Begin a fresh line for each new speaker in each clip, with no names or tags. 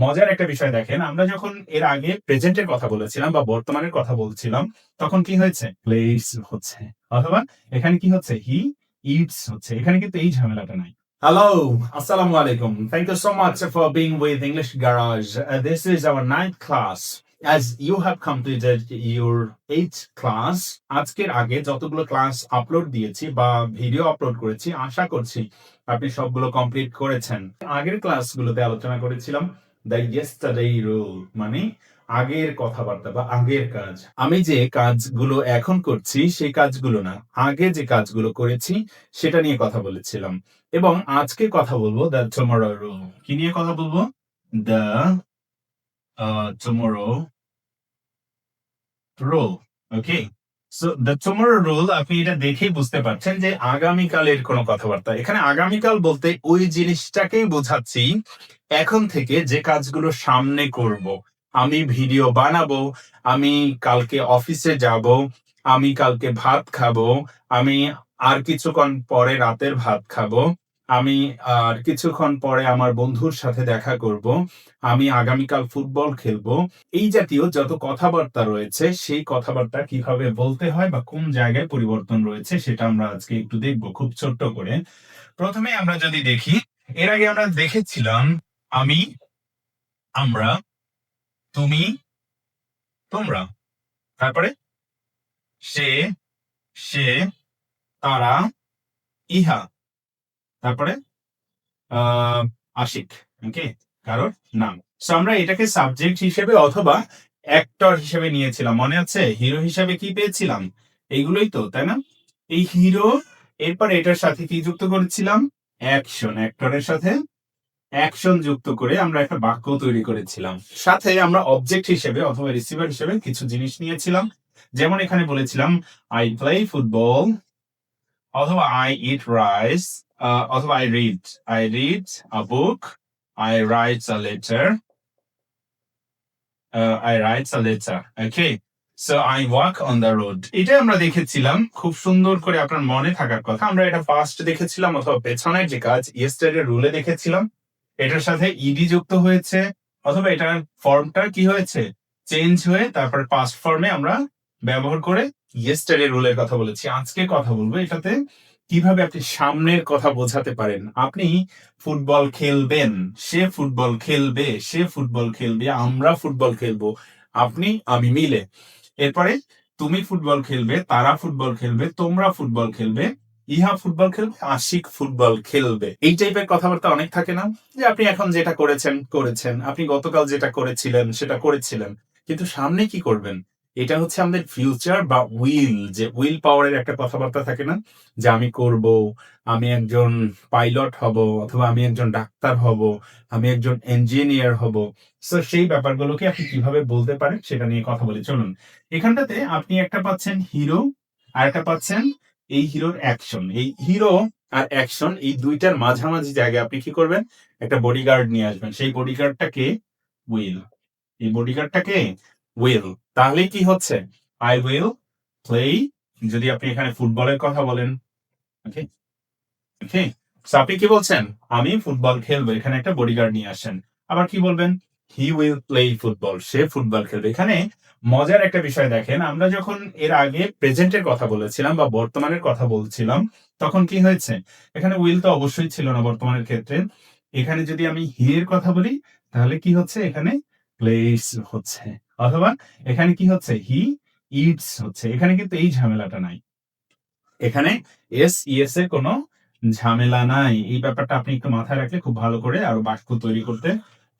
মজার একটা বিষয় দেখেন আমরা যখন এর আগে প্রেজেন্টের কথা বলেছিলাম বা বর্তমানের কথা বলছিলাম তখন কি হয়েছে প্লেস হচ্ছে অথবা এখানে কি হচ্ছে হি ইটস হচ্ছে এখানে কিন্তু এই ঝামেলাটা নাই Hello, Assalamu alaikum. Thank you so much for being with English Garage. Uh, this is our ninth class. As you have completed your eighth আজকের আগে যতগুলো ক্লাস আপলোড দিয়েছি বা ভিডিও আপলোড করেছি আশা করছি আপনি সবগুলো কমপ্লিট করেছেন আগের ক্লাসগুলোতে আলোচনা করেছিলাম দ্য ইয়েস্টারডে রুল মানে আগের কথাবার্তা বা আগের কাজ। আমি যে কাজগুলো এখন করছি, সেই কাজগুলো না। আগে যে কাজগুলো করেছি, সেটা নিয়ে কথা বলেছিলাম। এবং আজকে কথা বলব দ্য টুমোরো রুল কি নিয়ে কথা বলব? The tomorrow rule okay so the tomorrow আপনি এটা দেখেই বুঝতে পারছেন যে আগামীকালের কোনো কথাবার্তা। এখানে আগামীকাল বলতে ওই জিনিসটাকেই বোঝাচ্ছি, এখন থেকে যে কাজগুলো সামনে করব। আমি ভিডিও বানাবো, আমি কালকে অফিসে যাব, আমি কালকে ভাত খাব, আমি আর কিছুক্ষণ পরে রাতের ভাত খাব। আমি, আর কিছুক্ষণ পরে আমার বন্ধুর সাথে দেখা করব। আমি আগামীকাল ফুটবল খেলব। এই জাতীয় যত কথাবার্তা রয়েছে, সেই কথাবার্তা কীভাবে বলতে হয় বা কোন জায়গায় পরিবর্তন রয়েছে, সেটা আমরা আজকে একটু দেখব খুব ছোট্ট করে। প্রথমে আমরা যদি দেখি, এর আগে আমরা দেখেছিলাম, আমি, আমরা, তুমি, তোমরা। তারপরে, সে সে, তারা, ইহা। তারপরে আশিক ওকে কারোর নাম। সো আমরা এটাকে সাবজেক্ট হিসেবে অথবা অ্যাক্টর হিসেবে নিয়েছিলাম। মনে আছে? হিরো হিসেবে কি পেয়েছিলাম? এইগুলোই তো, তাই না? এই হিরো এরপর এটার সাথে কি যুক্ত করেছিলাম? অ্যাকশন অ্যাক্টরের সাথে অ্যাকশন যুক্ত করে আমরা একটা বাক্য তৈরি করেছিলাম। সাথে আমরা অবজেক্ট হিসেবে অথবা রিসিভার হিসেবে কিছু জিনিস নিয়েছিলাম। যেমন এখানে বলেছিলাম আই প্লে ফুটবল অথবা আই ইট রাইস অথবা I read I read a book I write a letter I write a letter okay so I walk on the road এটা আমরা দেখেছিলাম, খুব সুন্দর করে আপনার মনে থাকার কথা। আমরা এটা ফার্স্ট দেখেছিলাম অথবা পেছনের যে কাজ ইয়েস্টারডে রুলে দেখেছিলাম। এটার সাথে ইডি যুক্ত হয়েছে, অথবা এটার ফর্মটা কি হয়েছে? চেঞ্জ হয়ে তারপর পাস্ট ফর্মে আমরা ব্যবহার করে ইয়েস্টারডে রুলের কথা বলেছি, আজকে কথা বলব এটাতে কীভাবে আপনি সামনের কথা বোঝাতে পারেন। আপনি ফুটবল খেলবেন, সে ফুটবল খেলবে, সে ফুটবল খেলবে, আমরা ফুটবল খেলব, আপনি, আমি মিলে। এরপরে, তুমি ফুটবল খেলবে, তারা ফুটবল খেলবে, তোমরা ফুটবল খেলবে, ইহা ফুটবল খেলবে, আশিক ফুটবল খেলবে। এই টাইপের কথাবার্তা অনেক থাকে না, যে আপনি এখন যেটা করেছেন করেছেন। আপনি গতকাল যেটা করেছিলেন, সেটা করেছিলেন। কিন্তু সামনে কি করবেন? এটা হচ্ছে আমাদের ফিউচার বা উইল যে উইল পাওয়ারের একটা কথাবার্তা থাকে না? যে আমি করব, আমি একজন পাইলট হব, অথবা আমি একজন ডাক্তার হব, আমি একজন ইঞ্জিনিয়ার হব। সো সেই ব্যাপারগুলোকে আপনি কীভাবে বলতে পারেন সেটা নিয়ে কথা বলি। চলুন, এখানটাতে আপনি একটা পাচ্ছেন হিরো আর একটা পাচ্ছেন এই হিরোর অ্যাকশন এই হিরো আর অ্যাকশন এই দুইটার মাঝামাঝি জায়গায় আপনি কি করবেন? একটা বডিগার্ড নিয়ে আসবেন। সেই বডিগার্ডটাকে উইল এই বডিগার্ডটাকে উইল তাহলে কি হচ্ছে? আই উইল প্লে যদি আপনি এখানে ফুটবলের কথা বলেন। ওকে ওকে আপনি কি বলছেন? আমি ফুটবল খেলব, এখানে একটা বডিগার্ড নিয়ে আসেন। আবার কি বলবেন? হি উইল প্লে ফুটবল সে ফুটবল খেলবে। এখানে মজার একটা বিষয় দেখেন, আমরা যখন এর আগে প্রেজেন্টের কথা বলেছিলাম বা বর্তমানের কথা বলছিলাম, তখন কি হয়েছে? এখানে উইল তো অবশ্যই ছিল না বর্তমানের ক্ষেত্রে। এখানে যদি আমি হি এর কথা বলি, তাহলে কি হচ্ছে? এখানে প্লেস হচ্ছে। অথবা এখানে কি হচ্ছে? হি ইটস হচ্ছে। এখানে কিন্তু এই ঝামেলাটা নাই। এখানে এস ইএস এর কোনো ঝামেলা নাই। এই ব্যাপারটা আপনি একটু মাথায় রাখলে খুব ভালো করে আরও বাক্য তৈরি করতে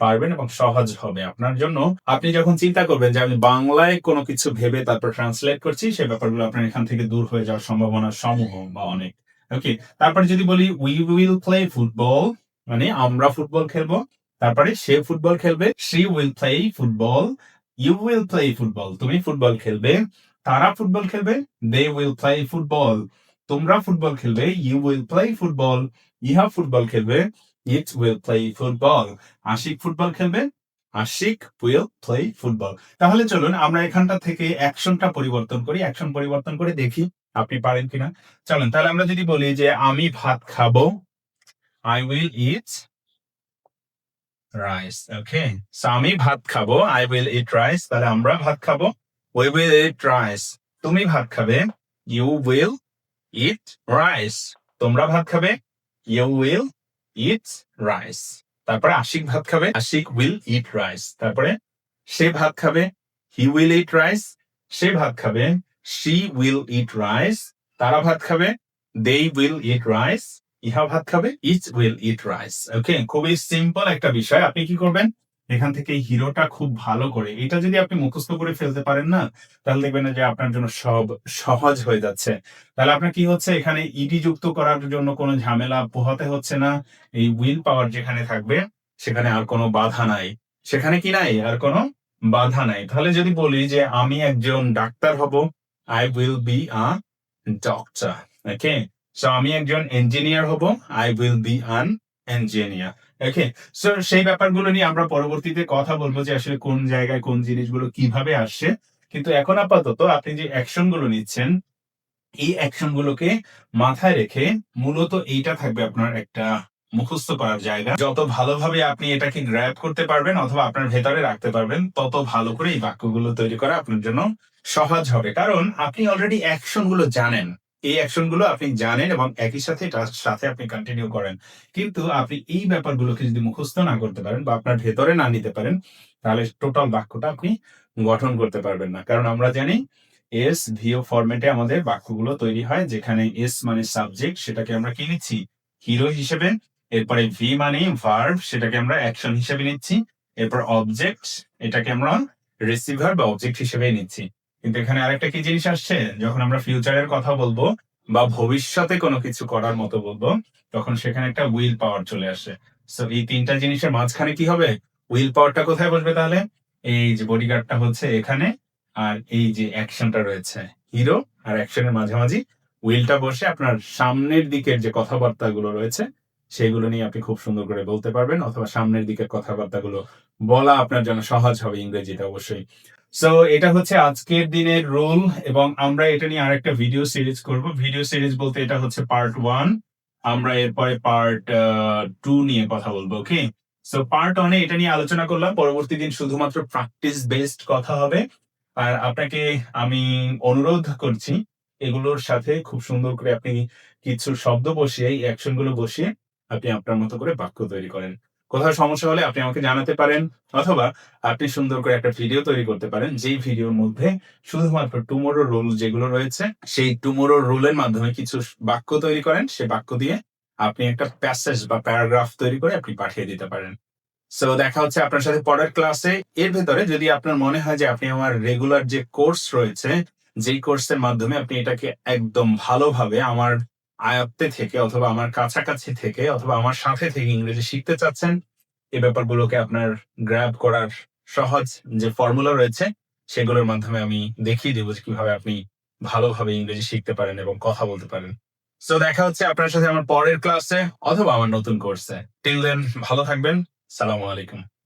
পারবেন এবং সহজ হবে। আপনার জন্য আপনি যখন চিন্তা করবেন যে আমি বাংলায় কোনো কিছু ভেবে তারপর ট্রান্সলেট করছি সেই ব্যাপারগুলো আপনার এখান থেকে দূর হয়ে যাওয়ার সম্ভাবনা সমূহ বা অনেক। ওকে তারপরে যদি বলি উই উইল প্লে ফুটবল মানে আমরা ফুটবল খেলব। তারপরে সে ফুটবল খেলবে she will play football you will play football তুমি ফুটবল খেলবে, তারা ফুটবল খেলবে দে উইল প্লে ফুটবল তোমরা ফুটবল খেলবে ইউ উইল প্লে ফুটবল ইহা ফুটবল খেলবে it will play football Ashik football খেলবে, আশিক উইল প্লে ফুটবল তাহলে চলুন, আমরা এখানটা থেকে অ্যাকশনটা পরিবর্তন করি অ্যাকশন পরিবর্তন করে দেখি আপনি পারেন কিনা। চলুন, তাহলে আমরা যদি বলি যে, আমি ভাত খাব I will eat rice okay so আমি ভাত খাব আই উইল ইট রাইস তাহলে আমরা ভাত খাব। উই উইল ইট রাইস ভাত খাবে ইউ উইল ইট রাইস তোমরা ভাত খাবে ইউ উইল ইট রাইস তারপরে আশিক ভাত খাবে, আশিক উইল ইট রাইস তারপরে সে ভাত খাবে হি উইল ইট রাইস সে ভাত খাবে শি উইল ইট রাইস তারা ভাত খাবে দে উইল ইট রাইস ইহা ভাত খাবে ইট উইল ইট রাইস ওকে খুবই সিম্পল একটা বিষয়। আপনি কি করবেন? এখান থেকে হিরোটা খুব ভালো করে, এটা যদি আপনি মুখস্থ করে ফেলতে পারেন না, তাহলে দেখবেন যে আপনার জন্য সব সহজ হয়ে যাচ্ছে। তাহলে আপনার কি হচ্ছে? এখানে ইডি যুক্ত করার জন্য কোনো ঝামেলা পোহাতে হচ্ছে না। এই উইল পাওয়ার যেখানে থাকবে, সেখানে আর কোনো বাধা নাই। সেখানে কি নাই? আর কোনো বাধা নাই। তাহলে যদি বলি যে আমি একজন ডাক্তার হব I will be a doctor okay so আমি একজন ইঞ্জিনিয়ার হব I will be an engineer okay so সেই ব্যাপারগুলো নিয়ে আমরা পরবর্তীতে কথা বলব যে আসলে কোন জায়গায় কোন জিনিসগুলো কীভাবে আসছে। কিন্তু এখন আপাতত আপনি যে অ্যাকশনগুলো নিচ্ছেন, এই অ্যাকশন গুলোকে মাথায় রেখে মূলত এইটা থাকবে আপনার একটা মুখস্থ করার জায়গা। যত ভালোভাবে আপনি এটাকে গ্র্যাব করতে পারবেন অথবা আপনার ভেতরে রাখতে পারবেন, তত ভালো করে এই বাক্যগুলো তৈরি করা আপনার জন্য সহজ হবে। কারণ আপনি অলরেডি অ্যাকশনগুলো জানেন। এই অ্যাকশনগুলো আপনি জানেন এবং একই সাথে এটার সাথে আপনি কন্টিনিউ করেন। কিন্তু আপনি এই ব্যাপারগুলোকে যদি মুখস্থ না করতে পারেন বা আপনার ভেতরে না নিতে পারেন, তাহলে টোটাল বাক্যটা আপনি গঠন করতে পারবেন না। কারণ আমরা জানি এস ভিও ফরম্যাটে আমাদের বাক্যগুলো তৈরি হয়, যেখানে এস মানে সাবজেক্ট সেটাকে আমরা কি নিচ্ছি? হিরো হিসেবে। এরপরে ভি মানে ভার্ব সেটাকে আমরা অ্যাকশন হিসেবে নিচ্ছি। এরপর অবজেক্ট এটাকে আমরা রিসিভার বা অবজেক্ট হিসেবে নিচ্ছি। কিন্তু এখানে আরেকটা কি জিনিস আসছে? যখন আমরা ফিউচারের কথা বলব বা ভবিষ্যতে কোনো কিছু করার মতো বলব, তখন সেখানে একটা উইল পাওয়ার চলে আসে। সো এই তিনটা জিনিসের মাঝখানে কি হবে? উইল পাওয়ারটা কোথায় বসবে তাহলে? এই যে বডিগার্ডটা হচ্ছে এখানে, আর এই যে অ্যাকশনটা রয়েছে। হিরো আর অ্যাকশনের মাঝামাঝি উইলটা বসে আপনার সামনের দিকের যে কথাবার্তাগুলো রয়েছে, সেগুলো নিয়ে আপনি খুব সুন্দর করে বলতে পারবেন, অথবা সামনের দিকের কথাবার্তাগুলো বলা আপনার জন্য সহজ হবে ইংরেজিতে অবশ্যই। সো এটা হচ্ছে আজকের দিনের রুল এবং আমরা এটা নিয়ে আরেকটা ভিডিও সিরিজ করব। ভিডিও সিরিজ বলতে এটা হচ্ছে পার্ট ওয়ান আমরা এরপরে পার্ট টু নিয়ে কথা বলব ওকে সো পার্ট ওয়ানে এটা নিয়ে আলোচনা করলাম। পরবর্তী দিন শুধুমাত্র প্র্যাকটিস বেসড কথা হবে। আর আপনাকে আমি অনুরোধ করছি, এগুলোর সাথে খুব সুন্দর করে আপনি কিছু শব্দ বসিয়ে, এই অ্যাকশনগুলো বসিয়ে আপনি আপনার মতো করে বাক্য তৈরি করেন। কোথাও সমস্যা হলে আপনি আমাকে জানাতে পারেন, অথবা আপনি সুন্দর করে একটা ভিডিও তৈরি করতে পারেন, যেই ভিডিওর মধ্যে শুধুমাত্র টুমোরো রুল যেগুলো রয়েছে, সেই টুমোরো রুলের মাধ্যমে কিছু বাক্য তৈরি করেন, সে বাক্য দিয়ে আপনি একটা প্যাসেজ বা প্যারাগ্রাফ তৈরি করে আপনি পাঠিয়ে দিতে পারেন। সো দেখা হচ্ছে আপনার সাথে পরের ক্লাসে এর ভেতরে যদি আপনার মনে হয় যে আপনি আমার রেগুলার যে কোর্স রয়েছে, যেই কোর্সের মাধ্যমে আপনি এটাকে একদম ভালোভাবে আমার আয়ত্তে থেকে অথবা আমার কাছাকাছি থেকে অথবা আমার সাথে থেকে ইংরেজি শিখতে চাচ্ছেন এই ব্যাপারগুলোকে আপনার গ্র্যাব করার সহজ যে ফর্মুলা রয়েছে, সেগুলোর মাধ্যমে আমি দেখিয়ে দেবো যে কীভাবে আপনি ভালোভাবে ইংরেজি শিখতে পারেন এবং কথা বলতে পারেন। সো দেখা হচ্ছে আপনার সাথে আমার পরের ক্লাসে অথবা আমার নতুন কোর্সে টিল দেন ভালো থাকবেন। সালামু আলাইকুম।